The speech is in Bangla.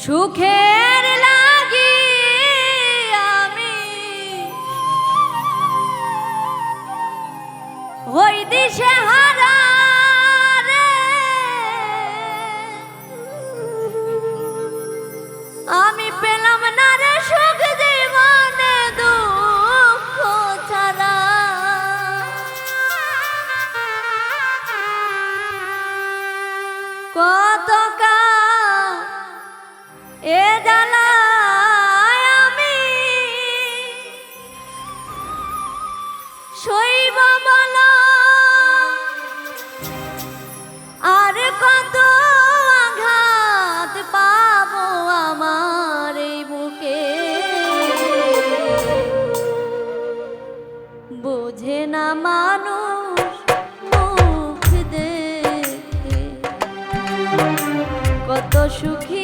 সুখের লাগি আমি। ওই দিশে হার শৈব বলা। আর কত আঘাত পাবো আমার এই বুকে? বোঝে না মানুষ মুখ দেখে। কত সুখী